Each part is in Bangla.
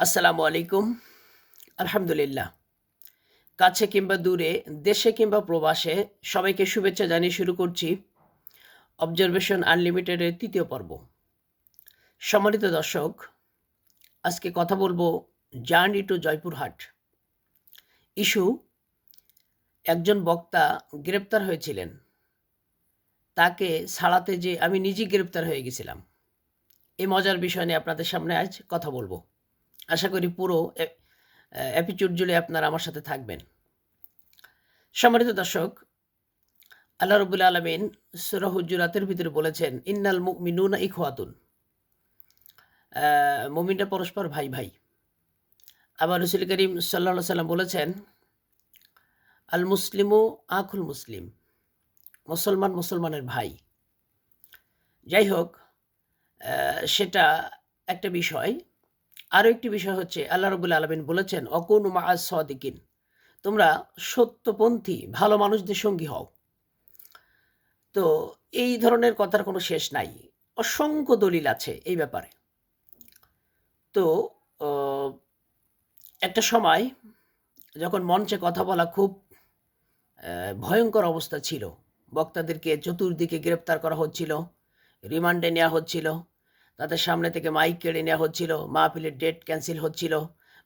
আসসালামু আলাইকুম। আলহামদুলিল্লাহ। কাছে কিংবা দূরে, দেশে কিংবা প্রবাসে সবাইকে শুভেচ্ছা জানিয়ে শুরু করছি অবজারভেশন আনলিমিটেডের তৃতীয় পর্ব। সম্মানিত দর্শক, আজকে কথা বলব জার্নি টু জয়পুরহাট ইস্যু, একজন বক্তা গ্রেপ্তার হয়েছিলেন। তাকে ছাড়াতে যে আমি নিজেই গ্রেপ্তার হয়ে গেছিলাম। এই মজার বিষয় নিয়ে আপনাদের সামনে আজ কথা বলব। আশা করি পুরো এপিচুড জুড়ে আপনারা আমার সাথে থাকবেন। সম্মানিত দর্শক, আল্লাহ রবুল্লা আলমিন সুরাহুজুরাতের ভিতরে বলেছেন, ইন্নাল মিনুনা ইখওয়াতুন। মমিনটা পরস্পর ভাই ভাই। আবার রসুল করিম সাল্লা সাল্লাম বলেছেন, আল মুসলিমও আখুল মুসলিম। মুসলমান মুসলমানের ভাই। যাই হোক সেটা একটা বিষয়। আরও একটি বিষয় হচ্ছে, আল্লাহ রবুল্লা আলমিন বলেছেন, অকুন মা সদিকিন। তোমরা সত্যপন্থী, ভালো মানুষদের সঙ্গী হও। তো এই ধরনের কথার কোনো শেষ নাই। অসংখ্য দলিল আছে এই ব্যাপারে। তো একটা সময় যখন মঞ্চে কথা বলা খুব ভয়ঙ্কর অবস্থা ছিল, বক্তাদেরকে চতুর্দিকে গ্রেপ্তার করা হচ্ছিল, রিমান্ডে নেওয়া হচ্ছিল তাদের সামনে থেকে মাইক কেড়ে নেওয়া হচ্ছিল, মাহফিলের ডেট ক্যান্সেল হচ্ছিল,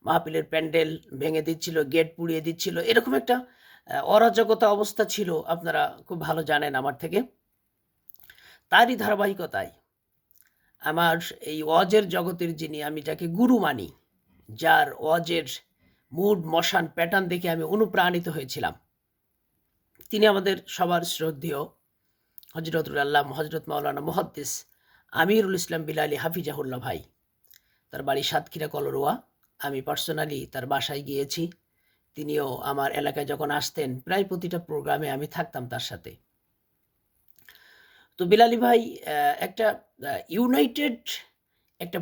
মাহফিলের প্যান্ডেল ভেঙে দিচ্ছিল গেট পুড়িয়ে দিচ্ছিল, এরকম একটা অরাজকতা অবস্থা ছিল, আপনারা খুব ভালো জানেন আমার থেকে। তারই ধারাবাহিকতায় আমার এই ওয়াজের জগতের যিনি, আমি যাকে গুরু মানি, যার ওয়াজের মুড, মশান প্যাটার্ন দেখে আমি অনুপ্রাণিত হয়েছিলাম। তিনি আমাদের সবার শ্রদ্ধেয় হজরতুল আল্লাহ হজরত মাওলানা মহাদ্দিস আমিরুল ইসলাম বিলালি হাফিজাহুল্লাহ ভাই। তার বাড়ি সাতক্ষীরা কলরোয়া। আমি পার্সোনালি তার বাসায় গিয়েছি। তিনিও আমার এলাকায় যখন আসতেন, প্রায় প্রতিটা প্রোগ্রামে আমি থাকতাম তার সাথে। তো বিলালি ভাই একটা ইউনাইটেড একটা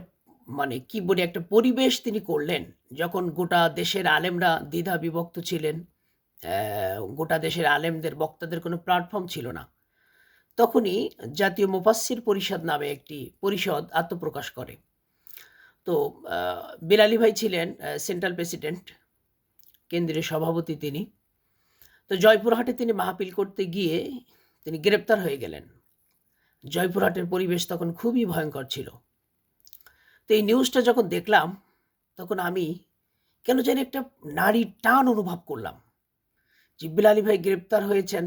মানে কি বলি, একটা পরিবেশ তিনি করলেন। যখন গোটা দেশের আলেমরা দ্বিধা বিভক্ত ছিলেন গোটা দেশের আলেমদের, বক্তাদের কোনো প্ল্যাটফর্ম ছিল না। তখনই জাতীয় মুফাসির পরিষদ নামে একটি পরিষদ আত্মপ্রকাশ করে। তো বিলালি ভাই ছিলেন সেন্ট্রাল প্রেসিডেন্ট, কেন্দ্রীয় সভাপতি তিনি। তো জয়পুরহাটে তিনি মাহফিল করতে গিয়ে তিনি গ্রেপ্তার হয়ে গেলেন। জয়পুরহাটের পরিবেশ তখন খুবই ভয়ঙ্কর ছিল। তো এই নিউজটা যখন দেখলাম, তখন আমি কেন জানি একটা নারীর টান অনুভব করলাম যে বিলালি ভাই গ্রেপ্তার হয়েছেন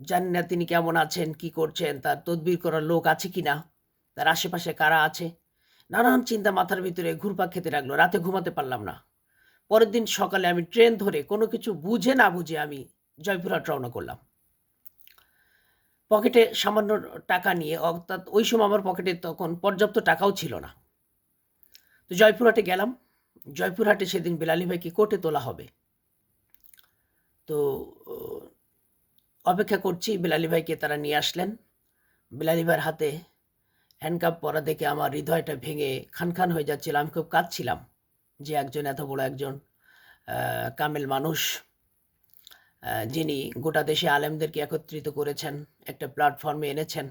জানি না তিনি কেমন আছেন, কি করছেন, তার তদবির করার লোক আছে কি না, তার আশেপাশে কারা আছে? নানান চিন্তা মাথার ভিতরে ঘুরপাক খেতে লাগল, রাতে ঘুমাতে পারলাম না। পরের দিন সকালে আমি ট্রেন ধরে কোনো কিছু বুঝে না বুঝে আমি জয়পুরহাট রওনা করলাম। পকেটে সামান্য টাকা নিয়ে, অর্থাৎ ওই সময় আমার পকেটে তখন পর্যাপ্ত টাকাও ছিল না। তো জয়পুরহাটে গেলাম। জয়পুরহাটে সেদিন বিলালি ভাইকে কোর্টে তোলা হবে। তো অপেক্ষা করছি বিলালি ভাইকে তারা নিয়ে আসলেন। বিলালি ভাইয়ের হাতে হ্যান্ডকাপ পরা দেখে আমার হৃদয়টা ভেঙে খান খান হয়ে যাচ্ছিল। আমি খুব কাঁদছিলাম যে একজন এত বড় একজন কামেল মানুষ যিনি গোটা দেশে আলেমদেরকে একত্রিত করেছেন, একটা প্ল্যাটফর্মে এনেছেন।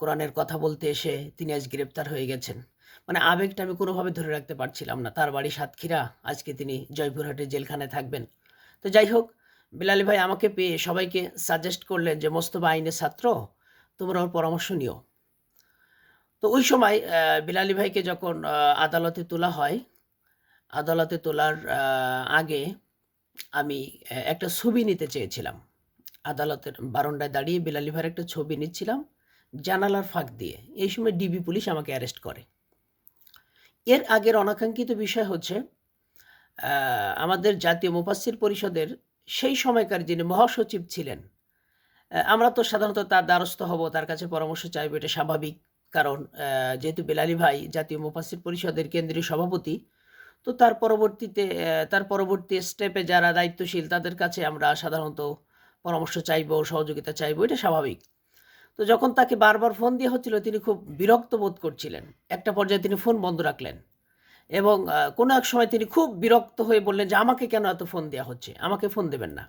কোরআনের কথা বলতে এসে তিনি আজ গ্রেপ্তার হয়ে গেছেন। মানে আবেগটা আমি কোনোভাবে ধরে রাখতে পারছিলাম না। তার বাড়ি সাতক্ষীরা, আজকে তিনি জয়পুরহাটের জেলখানায় থাকবেন। তো যাই হোক বিলালি ভাই, আমাকে পেয়ে সবাইকে সাজেস্ট করলেন যে, মোস্তফা আইনের ছাত্র, তোমরা ওর পরামর্শ নিও। তো ওই সময় বিলালি ভাইকে যখন আদালতে তোলা হয়, আদালতে তোলার আগে আমি একটা ছবি নিতে চেয়েছিলাম। আদালতের বারন্ডায় দাঁড়িয়ে বিলালি ভাইয়ের একটা ছবি নিচ্ছিলাম, জানালার ফাঁক দিয়ে। এই সময় ডিবি পুলিশ আমাকে অ্যারেস্ট করে। এর আগের অনাকাঙ্ক্ষিত বিষয় হচ্ছে আমাদের জাতীয় মুফাসির পরিষদের সেই সময়কার যিনি মহাসচিব ছিলেন আমরা তো সাধারণত তার দ্বারস্থ হব, তার কাছে পরামর্শ চাইব, এটা স্বাভাবিক। কারণ যেহেতু বেলালি ভাই জাতীয় মুফাসির পরিষদের কেন্দ্রীয় সভাপতি, তো তার পরবর্তীতে তার পরবর্তী স্টেপে যারা দায়িত্বশীল, তাদের কাছে আমরা সাধারণত পরামর্শ চাইব, সহযোগিতা চাইব, এটা স্বাভাবিক। তো যখন তাকে বারবার ফোন দেওয়া হচ্ছিল, তিনি খুব বিরক্ত বোধ করছিলেন। একটা পর্যায়ে তিনি ফোন বন্ধ রাখলেন। এবং কোনো এক সময় তিনি খুব বিরক্ত হয়ে বললেন যে, আমাকে কেন এত ফোন দেওয়া হচ্ছে? আমাকে ফোন দেবেন না।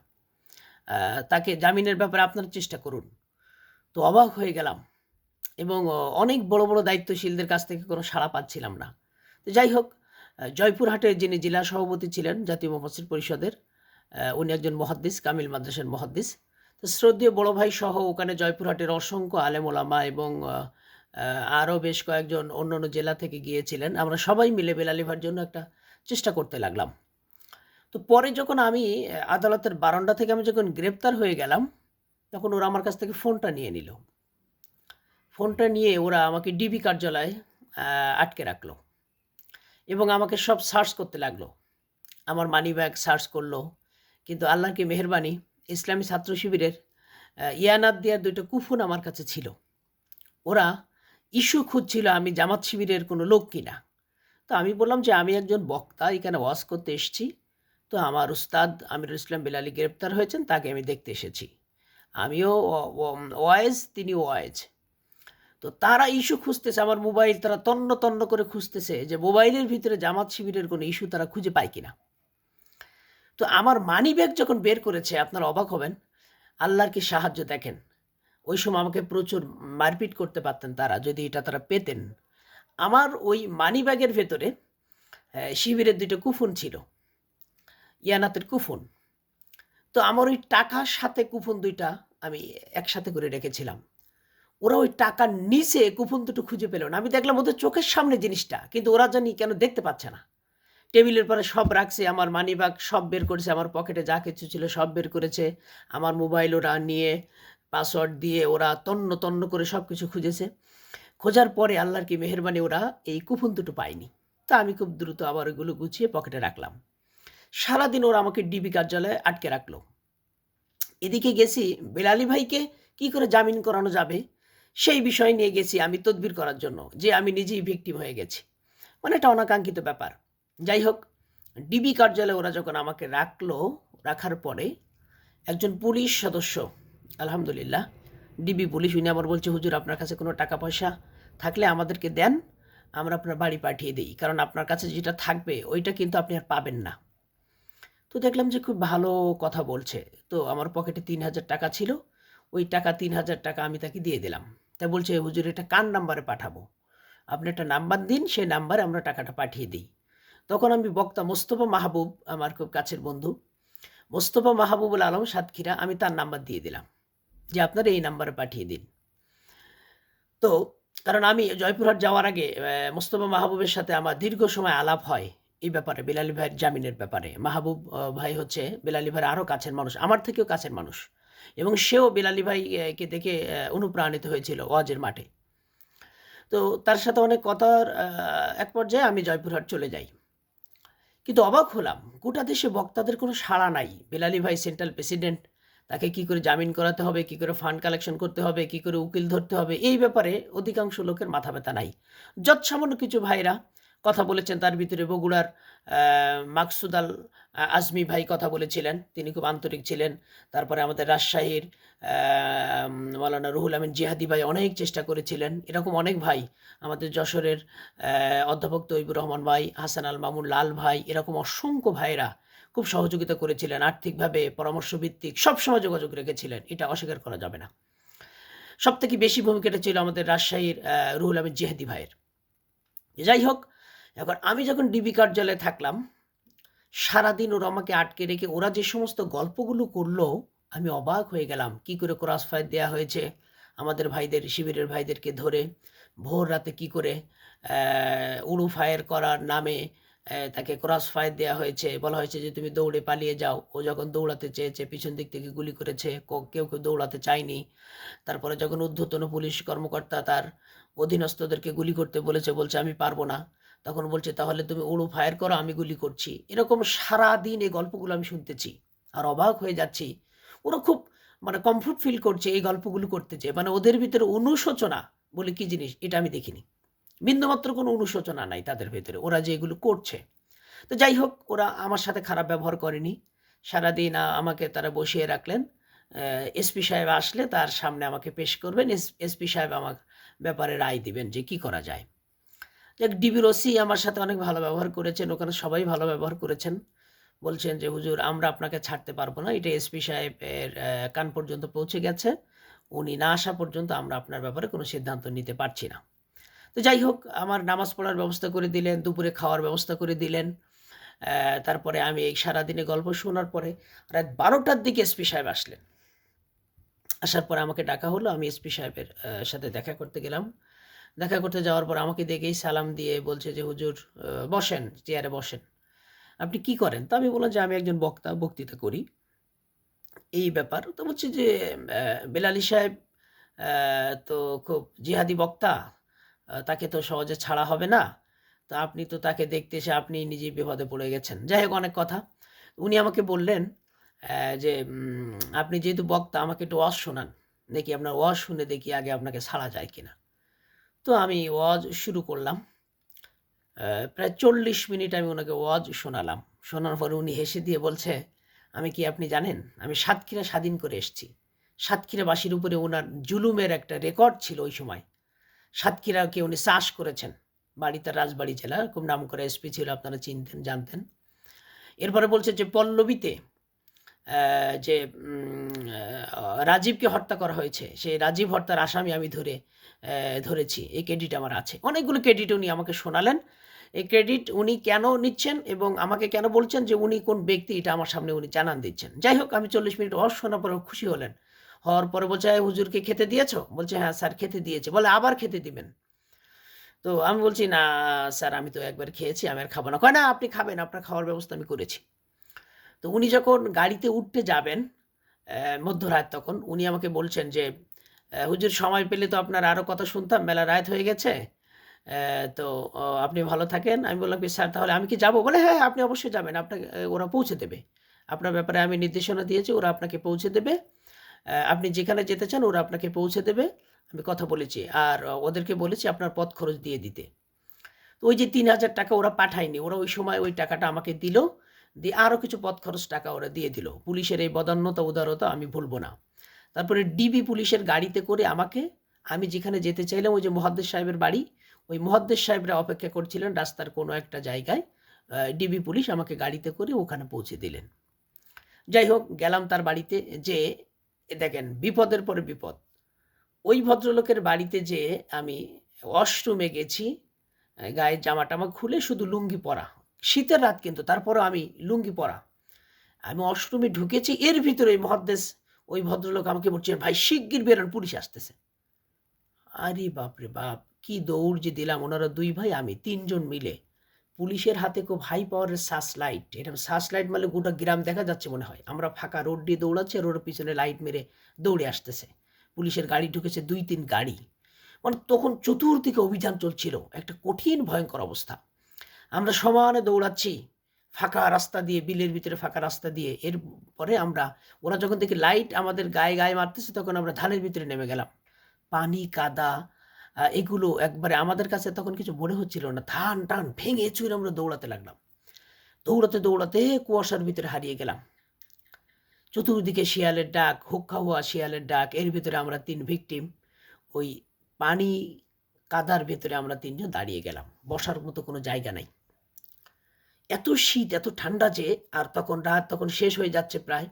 তাকে জামিনের ব্যাপারে আপনার চেষ্টা করুন। তো অবাক হয়ে গেলাম এবং অনেক বড় বড় দায়িত্বশীলদের কাছ থেকে কোনো সাড়া পাচ্ছিলাম না। তো যাই হোক জয়পুরহাটের যিনি জেলা সভাপতি ছিলেন জাতীয় মুফাসসির পরিষদের উনি একজন মহাদ্দিস, কামিল মাদ্রাসার মহাদ্দিস। তো শ্রদ্ধেয় বড় ভাই সহ ওখানে জয়পুরহাটের অসংখ্য আলেম ওলামা এবং আরও বেশ কয়েকজন অন্য অন্য জেলা থেকে গিয়েছিলেন। আমরা সবাই মিলে বেলা বেলালিভার জন্য একটা চেষ্টা করতে লাগলাম। তো পরে যখন আমি আদালতের বারান্দা থেকে আমি যখন গ্রেপ্তার হয়ে গেলাম, তখন ওরা আমার কাছ থেকে ফোনটা নিয়ে নিল। ফোনটা নিয়ে ওরা আমাকে ডিবি কার্যালয়ে আটকে রাখল এবং আমাকে সব সার্চ করতে লাগল। আমার মানি ব্যাগ সার্চ করল, কিন্তু আল্লাহকে মেহরবানি, ইসলামী ছাত্র শিবিরের ইয়ানাত দেওয়ার দুটো কুফুন আমার কাছে ছিল। ওরা ইস্যু খুঁজছিল আমি জামাত শিবিরের কোনো লোক কিনা। তো আমি বললাম যে আমি একজন বক্তা, এখানে ওয়াজ করতে এসেছি। তো আমার উস্তাদ আমিরুল ইসলাম বিলালি গ্রেপ্তার হয়েছেন, তাকে আমি দেখতে এসেছি। আমিও ও- ও- ওয়াইজ, তিনি ওয়াইজ। তো তারা ইস্যু খুঁজতেছে, আমার মোবাইল তারা তন্ন তন্ন করে খুঁজতেছে যে মোবাইলের ভিতরে জামাত শিবিরের কোনো ইস্যু তারা খুঁজে পায় কিনা। তো আমার মানি ব্যাগ যখন বের করেছে, আপনারা অবাক হবেন, আল্লাহর কি সাহায্য দেখেন? ওই সময় আমাকে প্রচুর মারপিট করতে পারতেন তারা, যদি এটা তারা পেতেন। আমার ওই মানি ব্যাগের ভেতরে শিবিরের দুটো কুফুন ছিল। ইয়ানাতের কুফুন। তো আমার ওই টাকার সাথে কুফুন দুইটা আমি একসাথে করে রেখেছিলাম। ওরা ওই টাকার নিচে কুপন দুটো খুঁজে পেল না। আমি দেখলাম ওদের চোখের সামনে জিনিসটা, কিন্তু ওরা জানি কেন দেখতে পাচ্ছে না। টেবিলের পরে সব রাখছে, আমার মানি ব্যাগ সব বের করেছে, আমার পকেটে যা কিছু ছিল সব বের করেছে। আমার মোবাইল ওরা নিয়ে পাসওয়ার্ড দিয়ে ওরা তন্ন তন্ন করে সব কিছু খুঁজেছে। খোঁজার পরে আল্লাহর কি মেহরবানি ওরা এই কুপন দুটো পায়নি। তা আমি খুব দ্রুত আবার ওইগুলো গুছিয়ে পকেটে রাখলাম। সারাদিন ওরা আমাকে ডিবি কার্যালয়ে আটকে রাখল। এদিকে গেছি, বেলালি ভাইকে কি করে জামিন করানো যাবে? সেই বিষয় নিয়ে গেছি আমি তদবির করার জন্য, যে আমি নিজেই ভিকটিম হয়ে গেছি। মানে এটা অনাকাঙ্ক্ষিত ব্যাপার। যাই হোক, ডিবি কার্যালয়ে ওরা যখন আমাকে রাখল, রাখার পরে একজন পুলিশ সদস্য আলহামদুলিল্লাহ। ডিবি পুলিশ উনি আমার বলছে, হুজুর, আপনার কাছে কোনো টাকা পয়সা থাকলে আমাদেরকে দেন, আমরা আপনার বাড়ি পাঠিয়ে দিই। কারণ আপনার কাছে যেটা থাকবে, ওইটা কিন্তু আপনি আর পাবেন না। তো দেখলাম যে খুব ভালো কথা বলছে। তো আমার পকেটে তিন হাজার টাকা ছিল, ওই টাকা তিন হাজার টাকা আমি তাকে দিয়ে দিলাম। তা বলছে, হুজুর, এটা কার নাম্বারে পাঠাবো? আপনি একটা নাম্বার দিন সেই নাম্বারে আমরা টাকাটা পাঠিয়ে দিই। তখন আমি বক্তা মোস্তফা মাহবুব, আমার খুব কাছের বন্ধু, মোস্তফা মাহবুবুল আলম সাতক্ষীরা, আমি তার নাম্বার দিয়ে দিলাম। যে আপনারা এই নাম্বারে পাঠিয়ে দিন। তো, কারণ আমি জয়পুরহাট যাওয়ার আগে মোস্তফা মাহবুবের সাথে আমার দীর্ঘ সময় আলাপ হয় এই ব্যাপারে, বিলালি ভাইয়ের জামিনের ব্যাপারে। মাহবুব ভাই হচ্ছে বিলালি ভাইয়ের আরও কাছের মানুষ, আমার থেকেও কাছের মানুষ। এবং সেও বিলালি ভাইকে দেখে অনুপ্রাণিত হয়েছিল ওয়াজের মাঠে। তো তার সাথে অনেক কথার এক পর্যায়ে আমি জয়পুরহাট চলে যাই। কিন্তু অবাক হলাম, গোটা দেশে বক্তাদের কোনো সাড়া নাই। বেলালি ভাই সেন্ট্রাল প্রেসিডেন্ট তাকে কি করে জামিন করাতে হবে, কি করে ফান্ড কালেকশন করতে হবে, কি করে উকিল ধরতে হবে, এই ব্যাপারে অধিকাংশ লোকের মাথা ব্যথা নাই। যৎসামান্য কিছু ভাইরা কথা বলেছেন তার ভিতরে বগুড়ার মাকসুদ আল আজমি ভাই কথা বলেছিলেন, তিনি খুব আন্তরিক ছিলেন। তারপরে আমাদের রাজশাহীর মৌলানা রুহুল আমিন জিহাদি ভাই অনেক চেষ্টা করেছিলেন, এরকম অনেক ভাই, আমাদের যশোরের অধ্যাপক তৈবুর রহমান ভাই, হাসান আল মামুন লাল ভাই, এরকম অসংখ্য ভাইরা খুব সহযোগিতা করেছিলেন, আর্থিকভাবে পরামর্শ ভিত্তিক সবসময় যোগাযোগ রেখেছিলেন। এটা অস্বীকার করা যাবে না। সব থেকে বেশি ভূমিকাটা ছিল আমাদের রাজশাহীর রুহুল আমিন জেহাদি ভাইয়ের। যাই হোক, এখন আমি যখন ডিবি কার্যালয়ে থাকলাম, সারাদিন ওরা আমাকে আটকে রেখে, ওরা যে সমস্ত গল্পগুলো করল, আমি অবাক হয়ে গেলাম। কি করে ক্রস ফায়ার দেওয়া হয়েছে আমাদের ভাইদের, শিবিরের ভাইদেরকে ধরে, ভোর রাতে কি করে উড়ু ফায়ার করার নামে তাকে ক্রস ফায়ার দেওয়া হয়েছে। বলা হয়েছে যে, তুমি দৌড়ে পালিয়ে যাও। ও যখন দৌড়াতে চেয়েছে, পিছন দিক থেকে গুলি করেছে কেউ কেউ দৌড়াতে চায়নি। তারপরে যখন ঊর্ধ্বতন পুলিশ কর্মকর্তা তার অধীনস্থদেরকে গুলি করতে বলেছে, বলছে, আমি পারব না। তখন বলছে, তাহলে তুমি উড়ু ফায়ার করো, আমি গুলি করছি। এরকম সারা দিন এই গল্পগুলো আমি শুনতেছি আর অবাক হয়ে যাচ্ছি। ওরা খুব মানে কমফোর্ট ফিল করছে এই গল্পগুলো করতেছে মানে ওদের ভিতরে অনুশোচনা বলে কি জিনিস? এটা আমি দেখিনি। বিন্দুমাত্র কোনো অনুশোচনা নাই তাদের ভেতরে। ওরা যে এগুলো করছে। তো যাই হোক, ওরা আমার সাথে খারাপ ব্যবহার করেনি। সারাদিন আমাকে তারা বসিয়ে রাখলেন। এসপি সাহেব আসলে তার সামনে আমাকে পেশ করবেন। এসপি সাহেব আমার ব্যাপারে রায় দিবেন যে কি করা যায়। দেখ ডিবির ওসি আমার সাথে অনেক ভালো ব্যবহার করেছেন। ওখানে সবাই ভালো ব্যবহার করেছেন। বলছেন যে, হুজুর, আমরা আপনাকে ছাড়তে পারব না। এটা এসপি সাহেবের কান পর্যন্ত পৌঁছে গেছে। উনি না আসা পর্যন্ত আমরা আপনার ব্যাপারে কোনো সিদ্ধান্ত নিতে পারছি না। তো যাই হোক, আমার নামাজ পড়ার ব্যবস্থা করে দিলেন, দুপুরে খাওয়ার ব্যবস্থা করে দিলেন। তারপরে আমি এই সারাদিনে গল্প শোনার পরে রাত বারোটার দিকে এসপি সাহেব আসলেন। আসার পরে আমাকে ডাকা হলো, আমি এসপি সাহেবের সাথে দেখা করতে গেলাম। দেখা করতে যাওয়ার পর আমাকে দেখেই সালাম দিয়ে বলছে যে, হুজুর বসেন, চেয়ারে বসেন। আপনি কি করেন? তো আমি বললাম যে, আমি একজন বক্তা, বক্তৃতা করি। এই ব্যাপার। তো বলছে যে বেলালি সাহেব তো খুব জিহাদি বক্তা তাকে তো সহজে ছাড়া হবে না। তো আপনি তো তাকে দেখতে এসে আপনি নিজেই বিপদে পড়ে গেছেন। যাই হোক, অনেক কথা। উনি আমাকে বললেন যে আপনি যেহেতু বক্তা, আমাকে একটু ওয়াজ শোনান। দেখি আপনার ওয়াজ শুনে দেখি আগে আপনাকে ছাড়া যায় কিনা। তো আমি ওয়াজ শুরু করলাম। প্রায় চল্লিশ মিনিট আমি ওনাকে ওয়াজ শোনালাম। শোনার পরে উনি হেসে দিয়ে বলছে, আমি কি আপনি জানেন? আমি সাতক্ষীরা স্বাধীন করে এসেছি। সাতক্ষীরাবাসীর উপরে ওনার জুলুমের একটা রেকর্ড ছিল ওই সময়। সাতক্ষীরাকে উনি চাষ করেছেন। বাড়িতে রাজবাড়ি জেলা খুব নাম করে এসপি ছিল, আপনারা চিনতেন, জানতেন। এরপরে বলছে যে পল্লবীতে যে রাজীবকে হত্যা করা হয়েছে, সেই রাজীব হত্যার আসামি আমি ধরে ধরেছি। এই ক্রেডিট আমার আছে। অনেকগুলো ক্রেডিট উনি আমাকে শোনালেন। এই ক্রেডিট উনি কেন নিচ্ছেন এবং আমাকে কেন বলছেন যে উনি কোন ব্যক্তি, এটা আমার সামনে উনি জানান দিচ্ছেন। যাই হোক, আমি চল্লিশ মিনিট অস শোনার পরে খুশি হলেন। হওয়ার পরে বলছে, "এই হুজুরকে খেতে দিয়েছ? বলছে হ্যাঁ স্যার, খেতে দিয়েছে। বলে, আবার খেতে দিবেন? তো আমি বলছি, না স্যার, আমি তো একবার খেয়েছি, আমি আর খাব না। কয়, না, আপনি খাবেন, আপনার খাওয়ার ব্যবস্থা আমি করেছি। তো উনি যখন গাড়িতে উঠতে যাবেন মধ্যরাত তখন, উনি আমাকে বলছেন যে হুজুর, সময় পেলে তো আপনার আরও কথা শুনতাম, মেলা রাত হয়ে গেছে। তো আপনি ভালো থাকেন। আমি বললাম কি, স্যার, তাহলে আমি কি যাব? বলে হ্যাঁ আপনি অবশ্যই যাবেন, আপনাকে, ওরা পৌঁছে দেবে। আপনার ব্যাপারে আমি নির্দেশনা দিয়েছি, ওরা আপনাকে পৌঁছে দেবে। আপনি যেখানে যেতে চান, ওরা আপনাকে পৌঁছে দেবে। আমি কথা বলেছি। আর ওদেরকে বলেছি আপনার পথ খরচ দিয়ে দিতে। তো ওই যে তিন হাজার টাকা ওরা পাঠায়নি, ওরা ওই সময় ওই টাকাটা আমাকে দিল। দিয়ে আরও কিছু পথ খরচ টাকা ওরা দিয়ে দিল। পুলিশের এই বদান্যতা, উদারতা আমি ভুলবো না। তারপরে ডিবি পুলিশের গাড়িতে করে আমাকে, আমি যেখানে যেতে চাইলাম, ওই যে মহাদ্দেশ সাহেবের বাড়ি, ওই মহাদ্দেশ সাহেবরা অপেক্ষা করছিলেন রাস্তার কোনো একটা জায়গায়। ডিবি পুলিশ আমাকে গাড়িতে করে ওখানে পৌঁছে দিলেন। যাই হোক, গেলাম তার বাড়িতে যে দেখেন, বিপদের পরে বিপদ। ওই ভদ্রলোকের বাড়িতে যে আমি ওয়াশরুমে গেছি গায়ের জামা টামা খুলে শুধু লুঙ্গি পরা। শীতের রাত কিন্তু, তারপরও আমি লুঙ্গি পরা। আমি ওয়াশরুমে ঢুকেছি, এর ভিতরে ওই মহাদ্দেশ, ওই ভদ্রলোক আমাকে বলছেন, ভাই, শিগগির বেরোন পুলিশ আসতেছে। আরে বাপরে বাপ, কি দৌড় যে দিলাম, ওনারা দুই ভাই, আমি তিনজন মিলে। পুলিশের হাতে খুব হাই পাওয়ারের সার্চ লাইট এরকম সার্চ লাইট মানে গোটা গ্রাম দেখা যাচ্ছে মনে হয়। আমরা ফাঁকা রোড দিয়ে দৌড়াচ্ছি রোডের পিছনে লাইট মেরে দৌড়ে আসতেছে। পুলিশের গাড়ি ঢুকেছে, দুই, তিন গাড়ি। মানে তখন চতুর্দিকে অভিযান চলছিল। একটা কঠিন, ভয়ঙ্কর অবস্থা। আমরা সমানে দৌড়াচ্ছি, ফাঁকা রাস্তা দিয়ে, বিলের ভিতরে ফাঁকা রাস্তা দিয়ে। এরপরে আমরা, ওরা যখন দেখি লাইট আমাদের গায়ে গায়ে মারতেছে, তখন আমরা ধানের ভিতরে নেমে গেলাম। পানি, কাদা এগুলো একবারে আমাদের কাছে তখন কিছু মনে হচ্ছিল না। ধান টান ভেঙে চুরে আমরা দৌড়াতে লাগলাম। দৌড়াতে দৌড়াতে কুয়াশার ভিতরে হারিয়ে গেলাম। চতুর্দিকে শিয়ালের ডাক, হুক্কা হওয়া শিয়ালের ডাক, এর ভিতরে আমরা তিন ভিকটিম ওই পানি কাদার ভেতরে আমরা তিনজন দাঁড়িয়ে গেলাম। বসার মতো কোনো জায়গা নাই। এত শীত, এত ঠান্ডা যে, আর তখন রাত তখন শেষ হয়ে যাচ্ছে প্রায়।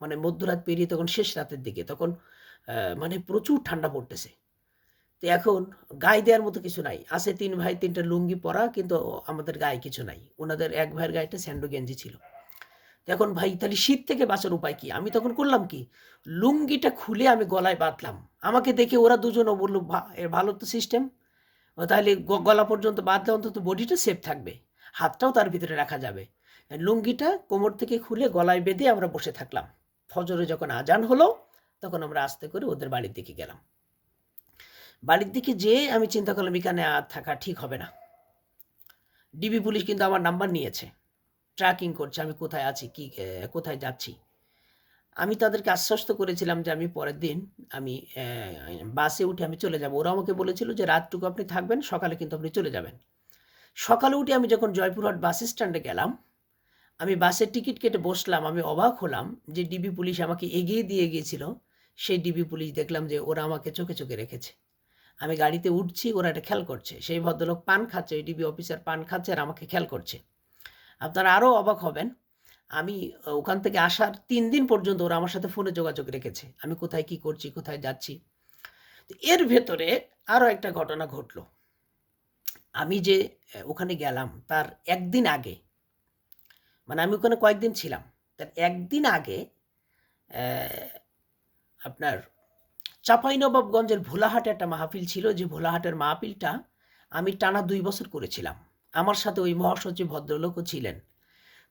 মানে মধ্যরাত পেরিয়ে তখন শেষ রাতের দিকে। তখন মানে প্রচুর ঠান্ডা পড়তেছে। তো এখন গায়ে দেওয়ার মতো কিছু নাই। আছে তিন ভাই, তিনটা লুঙ্গি পরা, কিন্তু আমাদের গায়ে কিছু নাই। ওনাদের এক ভাইয়ের গায়ে একটা স্যান্ডো গেঞ্জি ছিল। এখন ভাই, তাহলে শীত থেকে বাঁচার উপায় কি? আমি তখন করলাম কি? লুঙ্গিটা খুলে আমি গলায় বাঁধলাম। আমাকে দেখে ওরা দুজনও বলল এর ভালো তো সিস্টেম তাহলে গলা পর্যন্ত বাঁধলে অন্তত বডিটা সেফ থাকবে। হাতটাও তার ভিতরে রাখা যাবে। লুঙ্গিটা কোমর থেকে খুলে গলায় বেঁধে আমরা বসে থাকলাম। ফজরে যখন আজান হলো, তখন আমরা আস্তে করে ওদের বাড়ির দিকে গেলাম। বাড়ির দিকে যেয়ে আমি চিন্তা করলাম, এখানে আর থাকা ঠিক হবে না। ডিবি পুলিশ কিন্তু আমার নাম্বার নিয়েছে। ট্র্যাকিং করছে, আমি কোথায় আছি, কি কোথায় যাচ্ছি। আমি তাদেরকে আশ্বস্ত করেছিলাম যে আমি পরের দিন আমি বাসে উঠে আমি চলে যাব। ওরা আমাকে বলেছিল যে রাতটুকু আপনি থাকবেন, সকালে কিন্তু আপনি চলে যাবেন। সকালে উঠে আমি যখন জয়পুরহাট বাস স্ট্যান্ডে গেলাম, আমি বাসের টিকিট কেটে বসলাম, আমি অবাক হলাম যে ডিবি পুলিশ আমাকে এগিয়ে দিয়ে গিয়েছিল। সেই ডিবি পুলিশ দেখলাম যে ওরা আমাকে চোখে চোখে রেখেছে। আমি গাড়িতে উঠছি, ওরা এটা খেয়াল করছে। সেই ভদ্রলোক পান খাচ্ছে, ওই ডিবি অফিসার পান খাচ্ছে আর আমাকে খেয়াল করছে। আপনারা আরও অবাক হবেন, আমি ওখান থেকে আসার তিন দিন পর্যন্ত ওরা আমার সাথে ফোনে যোগাযোগ রেখেছে। আমি কোথায় কি করছি, কোথায় যাচ্ছি। এর ভেতরে আরও একটা ঘটনা ঘটলো। আমি যে ওখানে গেলাম, তার একদিন আগে মানে আমি ওখানে কয়েকদিন ছিলাম, তার একদিন আগে আপনার চাঁপাইনবাবগঞ্জের ভোলাহাটে একটা মাহফিল ছিল, যে ভোলাহাটের মাহফিলটা আমি টানা দুই বছর করেছিলাম। আমার সাথে ওই মহাসচিব ভদ্রলোকও ছিলেন।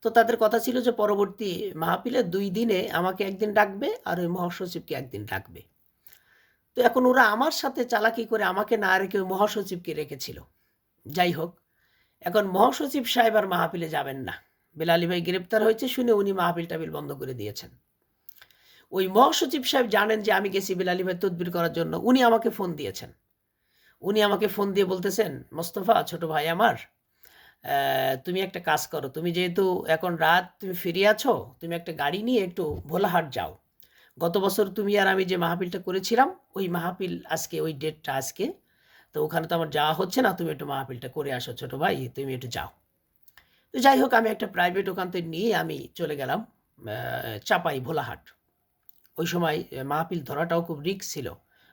তো তাদের কথা ছিল যে পরবর্তী মাহফিলে দুই দিনে আমাকে একদিন ডাকবে আর ওই মহাসচিবকে একদিন ডাকবে। তো এখন ওরা আমার সাথে চালাকি করে আমাকে না রেখে ওই মহাসচিবকে রেখেছিল। যাই হোক, এখন মহাসচিব সাহেব আর মাহফিলে যাবেন না। বেলালি ভাই গ্রেপ্তার হয়েছে, শুনে উনি মাহফিল টাবিল বন্ধ করে দিয়েছেন। ওই মহাসচিব সাহেব জানেন যে আমি গেছি বিলালি ভাই তদবির করার জন্য। উনি আমাকে ফোন দিয়েছেন। উনি আমাকে ফোন দিয়ে বলতেছেন, মোস্তফা, ছোট ভাই আমার তুমি একটা কাজ করো। তুমি যেহেতু এখন রাত, তুমি ফিরে আছো, তুমি একটা গাড়ি নিয়ে একটু ভোলাহাট যাও। গত বছর তুমি আর আমি যে মাহফিলটা করেছিলাম, ওই মাহফিল আজকে, ওই ডেটটা আজকে, তো ওখানে তো আমার যাওয়া হচ্ছে না, তুমি একটু মাহফিলটা করে আসো ছোট ভাই, তুমি একটু যাও। তো যাই হোক, আমি একটা প্রাইভেট ওখান থেকে নিয়ে আমি চলে গেলাম চাপাই ভোলাহাট। ওই সময় মাহফিল ধরাটাও খুব রিস্ক ছিল।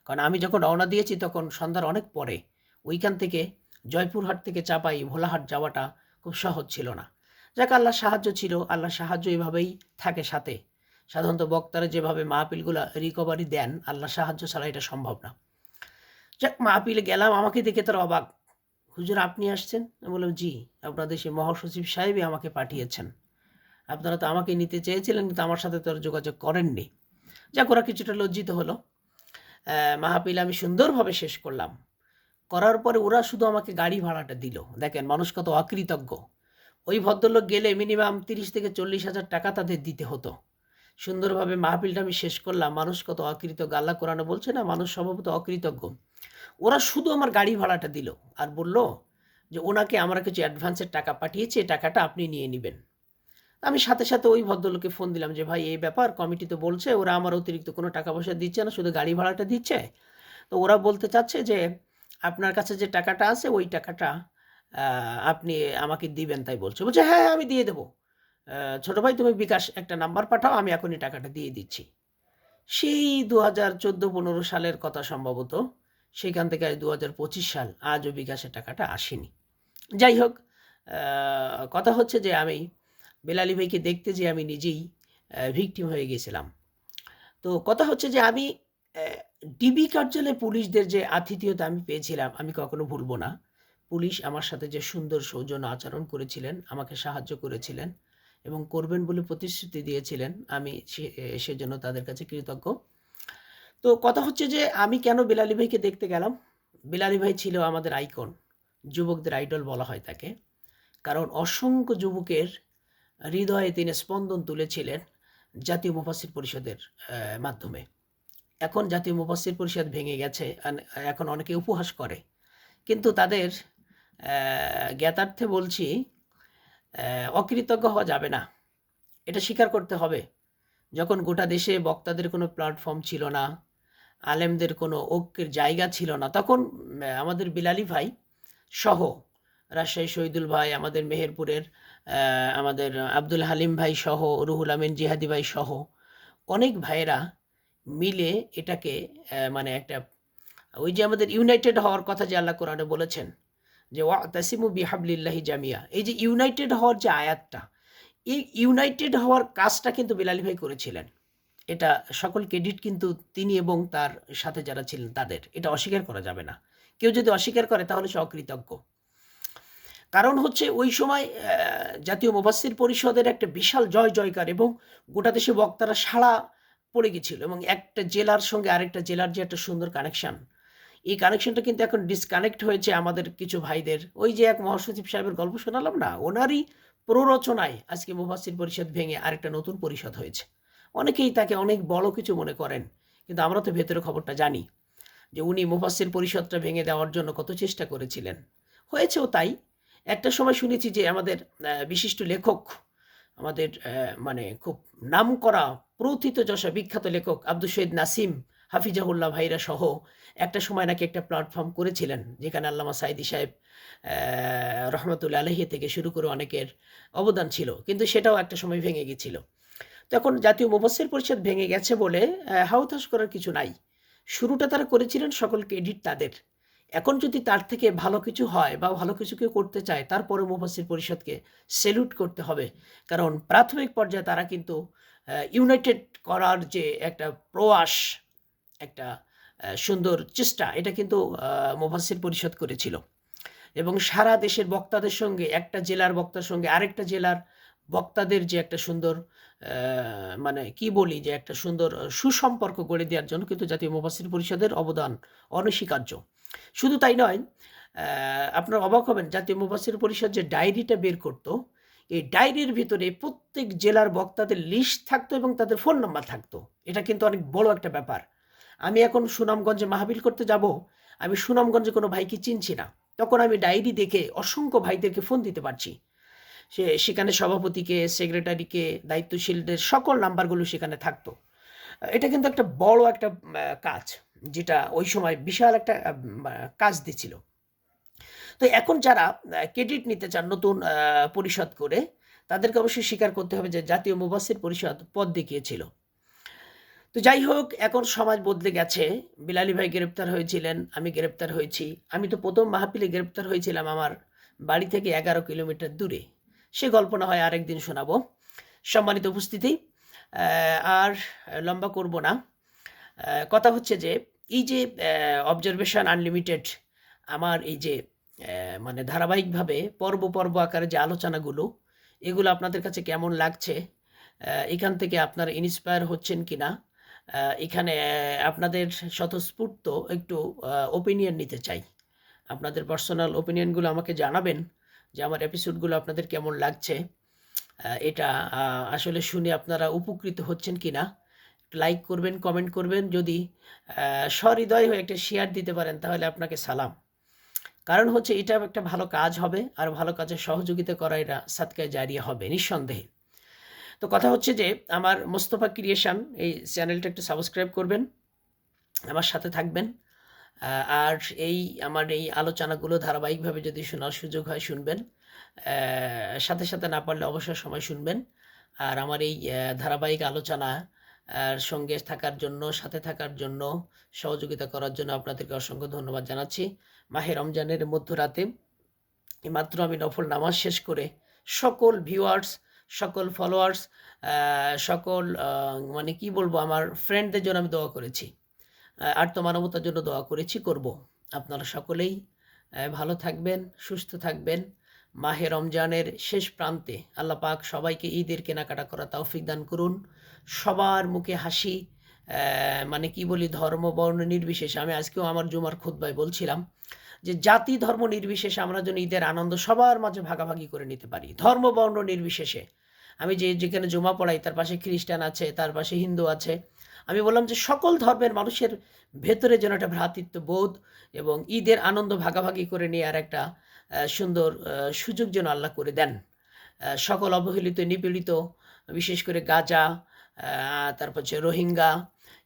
কারণ আমি যখন রওনা দিয়েছি তখন সন্ধ্যার অনেক পরে, ওইখান থেকে জয়পুরহাট থেকে চাপাই ভোলাহাট যাওয়াটা খুব সহজ ছিল না। যাক আল্লাহ সাহায্য ছিল। আল্লাহ সাহায্য এভাবেই থাকে সাথে। সাধারণত বক্তারা যেভাবে মাহফিলগুলো রিকভারি দেন আল্লাহ সাহায্য ছাড়া এটা সম্ভব না। যাক, মাহফিলে গেলাম। আমাকে দেখে তারা অবাক। হুজুর, আপনি আসছেন? বললাম, জি আপনাদের সেই মহাসচিব সাহেবই আমাকে পাঠিয়েছেন। আপনারা তো আমাকে নিতে চেয়েছিলেন, কিন্তু আমার সাথে তো যোগাযোগ করেননি। যাক ওরা কিছুটা লজ্জিত হলো। আহ, মাহফিল আমি সুন্দরভাবে শেষ করলাম। করার পরে ওরা শুধু আমাকে গাড়ি ভাড়াটা দিল। দেখেন মানুষ কত অকৃতজ্ঞ। ওই ভদ্রলোক গেলে মিনিমাম তিরিশ থেকে চল্লিশ হাজার টাকা তাদের দিতে হতো। সুন্দরভাবে মাহফিলটা আমি শেষ করলাম। মানুষ কত অকৃতজ্ঞ। আল্লাহ কোরআনে বলছে না মানুষ স্বভাবত অকৃতজ্ঞ। ওরা শুধু আমার গাড়ি ভাড়াটা দিল আর বলল যে ওনাকে আমরা কিছু অ্যাডভান্সের টাকা পাঠিয়েছি টাকাটা আপনি নিয়ে নেবেন। আমি সাথে সাথে ওই ভদ্রলোককে ফোন দিলাম যে ভাই এই ব্যাপার কমিটি তো বলছে ওরা আমার অতিরিক্ত কোনো টাকা পয়সা দিচ্ছে না শুধু গাড়ি ভাড়াটা দিচ্ছে। তো ওরা বলতে চাচ্ছে যে আপনার কাছে যে টাকাটা আছে ওই টাকাটা আপনি আমাকে দিবেন তাই বলছে। বলছে হ্যাঁ হ্যাঁ, আমি দিয়ে দেবো। ছোট ভাই তুমি বিকাশ একটা নাম্বার পাঠাও আমি এখনই টাকাটা দিয়ে দিচ্ছি। সেই দু হাজার চোদ্দ পনেরো সালের কথা সম্ভবত সেখান থেকে আজ দু হাজার পঁচিশ সাল আজও বিকাশের টাকাটা আসেনি। যাই হোক কথা হচ্ছে যে আমি বেলালি ভাইকে দেখতে যে আমি নিজেই ভিকটিম হয়ে গেছিলাম। তো কথা হচ্ছে যে আমি ডিবি কার্যালয়ে পুলিশদের যে আতিথেয়তা আমি পেয়েছিলাম, আমি কখনো ভুলবো না। পুলিশ আমার সাথে যে সুন্দর সৌজন্য আচরণ করেছিলেন, আমাকে সাহায্য করেছিলেন এবং করবেন বলে প্রতিশ্রুতি দিয়েছিলেন, আমি সেজন্য তাদের কাছে কৃতজ্ঞ। তো কথা হচ্ছে যে আমি কেন বিলালি ভাইকে দেখতে গেলাম? বিলালি ভাই ছিল আমাদের আইকন যুবকদের আইডল বলা হয় তাকে। কারণ অসংখ্য যুবকের হৃদয়ে তিনি স্পন্দন তুলেছিলেন জাতীয় মুফাসির পরিষদের মাধ্যমে। এখন জাতীয় মুফাসির পরিষদ ভেঙে গেছে এখন অনেকে উপহাস করে। কিন্তু তাদের জ্ঞাতার্থে বলছি অকৃতজ্ঞ হওয়া যাবে না। এটা স্বীকার করতে হবে। যখন গোটা দেশে বক্তাদের কোনো প্ল্যাটফর্ম ছিল না, আলেমদের কোনো ঐক্যের জায়গা ছিল না, তখন আমাদের বিলালি ভাই সহ রাজশাহী শহীদুল ভাই, আমাদের মেহেরপুরের আমাদের আব্দুল হালিম ভাই সহ, রুহুল আমিন জিহাদি ভাই সহ অনেক ভাইয়েরা মিলে এটাকে মানে একটা, ওই যে আমাদের ইউনাইটেড হওয়ার কথা যে আল্লাহ কোরআনে বলেছেন যে ওয়া তাসিমু বিহাবলিল্লাহি জামিয়া। এই যে ইউনাইটেড হওয়ার যে আয়াতটা, এই ইউনাইটেড হওয়ার কাজটা কিন্তু বিলালি ভাই করেছিলেন। এটা সকল ক্রেডিট কিন্তু তিনি এবং তার সাথে যারা ছিলেন তাদের। এটা অস্বীকার করা যাবে না। কেউ যদি অস্বীকার করে তাহলে সে অকৃতজ্ঞ। কারণ হচ্ছে ওই সময় জাতীয় মুবাসির পরিষদের একটা বিশাল জয় জয়কার এবং গোটা দেশে বক্তারা সাড়া পড়ে গেছিল এবং একটা জেলার সঙ্গে আরেকটা জেলার যে একটা সুন্দর কানেকশন এই কানেকশনটা কিন্তু এখন ডিসকানেক্ট হয়েছে আমাদের কিছু ভাইদের। ওই যে এক মহাসচিব সাহেবের গল্প শোনালাম না? ওনারই প্ররোচনায় আজকে মুফাসির পরিষদ ভেঙে আরেকটা নতুন পরিষদ হয়েছে। অনেকেই তাকে অনেক বড় কিছু মনে করেন, কিন্তু আমরা তো ভেতরে খবরটা জানি যে উনি মুফাসির পরিষদটা ভেঙে দেওয়ার জন্য কত চেষ্টা করেছিলেন। হয়েছেও তাই। একটা সময় শুনেছি যে আমাদের বিশিষ্ট লেখক আমাদের মানে খুব নামকরা প্রথিত যশা বিখ্যাত লেখক আব্দুল শহীদ নাসিম হাফিজাহুল্লাহ ভাইরা সহ একটা সময় নাকি একটা প্ল্যাটফর্ম করেছিলেন যেখানে আল্লামা সাইদি সাহেব আহ, রহমতুল্লা আলহি থেকে শুরু করে অনেকের অবদান ছিল কিন্তু সেটাও একটা সময় ভেঙে গেছিল। তখন জাতীয় মুফাসসির পরিষদ ভেঙে গেছে বলে আহ, হাউতাস করার কিছু নাই। শুরুটা তারা করেছিলেন সকল ক্রেডিট তাদের। এখন যদি তার থেকে ভালো কিছু হয় বা ভালো কিছু কেউ করতে চায় তারপরে মুফাসির পরিষদকে সেলুট করতে হবে। কারণ প্রাথমিক পর্যায়ে তারা কিন্তু ইউনাইটেড করার যে একটা প্রয়াস, একটা সুন্দর চেষ্টা, এটা কিন্তু মুফাসির পরিষদ করেছিল। এবং সারা দেশের বক্তাদের সঙ্গে, একটা জেলার বক্তার সঙ্গে আরেকটা জেলার বক্তাদের যে একটা সুন্দর মানে কি বলি, যে একটা সুন্দর সুসম্পর্ক গড়ে দেওয়ার জন্য কিন্তু জাতীয় মুফাসির পরিষদের অবদান অনস্বীকার্য। শুধু তাই নয় আপনার অবাক হবেন, জাতীয় মুফাসির পরিষদ যে ডায়েরিটা বের করতো, এই ডায়েরির ভিতরে প্রত্যেক জেলার বক্তাদের লিস্ট থাকতো এবং তাদের ফোন নাম্বার থাকতো। এটা কিন্তু অনেক বড় একটা ব্যাপার। আমি এখন সুনামগঞ্জে মাহাবিল করতে যাব, আমি সুনামগঞ্জে কোনো ভাইকে চিনছি না। তখন আমি ডায়েরি দেখে অসংখ্য ভাইদেরকে ফোন দিতে পারছি। সে, সেখানে সভাপতিকে সেক্রেটারিকে দায়িত্বশীলদের সকল নাম্বারগুলো সেখানে থাকতো। এটা কিন্তু একটা বড় একটা কাজ। যেটা ওই সময় বিশাল একটা কাজ দিচ্ছিল তো এখন যারা ক্রেডিট নিতে চান নতুন পরিষদ করে, তাদেরকে অবশ্যই স্বীকার করতে হবে যে জাতীয় মুবাসির পরিষদ পদ দেখিয়েছিল। তো যাই হোক, এখন সমাজ বদলে গেছে। বিলালি ভাই গ্রেপ্তার হয়েছিলেন, আমি গ্রেপ্তার হয়েছি। আমি তো প্রথম মাহফিলে গ্রেপ্তার হয়েছিলাম আমার বাড়ি থেকে এগারো কিলোমিটার দূরে। সে গল্প না হয় আরেকদিন শোনাবো। সম্মানিত উপস্থিতি আর লম্বা করব না। কথা হচ্ছে যে এই যে অবজারভেশন আনলিমিটেড আমার এই যে মানে ধারাবাহিকভাবে পর্ব পর্ব আকারে যে আলোচনাগুলো, এগুলো আপনাদের কাছে কেমন লাগছে? এখান থেকে আপনারা ইন্সপায়ার হচ্ছেন কি না এখানে আপনাদের স্বতঃস্ফূর্ত একটু ওপিনিয়ন নিতে চাই। আপনাদের পার্সোনাল ওপিনিয়নগুলো আমাকে জানাবেন যে আমার এপিসোডগুলো আপনাদের কেমন লাগছে। এটা আসলে শুনে আপনারা উপকৃত হচ্ছেন কি না লাইক করবেন কমেন্ট করবেন, যদি সহৃদয় হয়ে একটা শেয়ার দিতে পারেন, তাহলে আপনাকে সালাম। কারণ হচ্ছে এটা একটা ভালো কাজ হবে, আর ভালো কাজে সহযোগিতা করা এটা সাতকায় জারিয়া হবে নিঃসন্দেহে। তো কথা হচ্ছে যে, আমার মোস্তফা ক্রিয়েশন এই চ্যানেলটা একটু সাবস্ক্রাইব করবেন, আমার সাথে থাকবেন আর এই আমার এই আলোচনাগুলো ধারাবাহিকভাবে যদি শোনার সুযোগ হয় শুনবেন সাথে সাথে না পারলে অবসর সময় শুনবেন, আর আমার এই ধারাবাহিক আলোচনা আর সঙ্গে থাকার জন্য, সাথে থাকার জন্য, সহযোগিতা করার জন্য আপনাদেরকে অসংখ্য ধন্যবাদ জানাচ্ছি। মাহে রমজানের মধ্যরাতে মাত্র আমি নফল নামাজ শেষ করে সকল ভিউয়ার্স সকল ফলোয়ার্স সকল মানে কি বলব, আমার ফ্রেন্ডদের জন্য আমি দোয়া করেছি। মানবতার জন্য দোয়া করেছি, করব। আপনারা সকলেই ভালো থাকবেন, সুস্থ থাকবেন। মাহে রমজানের শেষ প্রান্তে আল্লাহ পাক সবাইকে ঈদের কেনাকাটা করা তৌফিক দান করুন। সবার মুখে হাসি মানে কি বলি ধর্ম বর্ণ নির্বিশেষে। আমি আজকেও আমার জুমার খুদ্বায় বলছিলাম যে জাতি ধর্ম নির্বিশেষে আমরা যেন ঈদের আনন্দ সবার মাঝে ভাগাভাগি করে নিতে পারি। ধর্ম বর্ণ নির্বিশেষে। আমি যে যেখানে জমা পড়াই তার পাশে খ্রিস্টান আছে তার পাশে হিন্দু আছে। আমি বললাম যে সকল ধর্মের মানুষের ভেতরে যেন একটা ভ্রাতৃত্ব বোধ এবং ঈদের আনন্দ ভাগাভাগি করে নেওয়ার একটা আহ, সুন্দর সুযোগ যেন আল্লাহ করে দেন। সকল অবহেলিত, নিপীড়িত, বিশেষ করে গাজা তারপর হচ্ছে রোহিঙ্গা,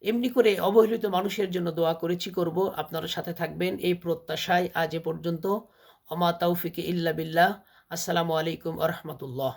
এমনি করে অবহেলিত মানুষের জন্য দোয়া করেছি, করব। আপনারা সাথে থাকবেন এই প্রত্যাশায় আজ এ পর্যন্ত। অমা তৌফিকে ইল্লা বিল্লাহ। আসসালামু আলাইকুম আ রহমতুল্লাহ।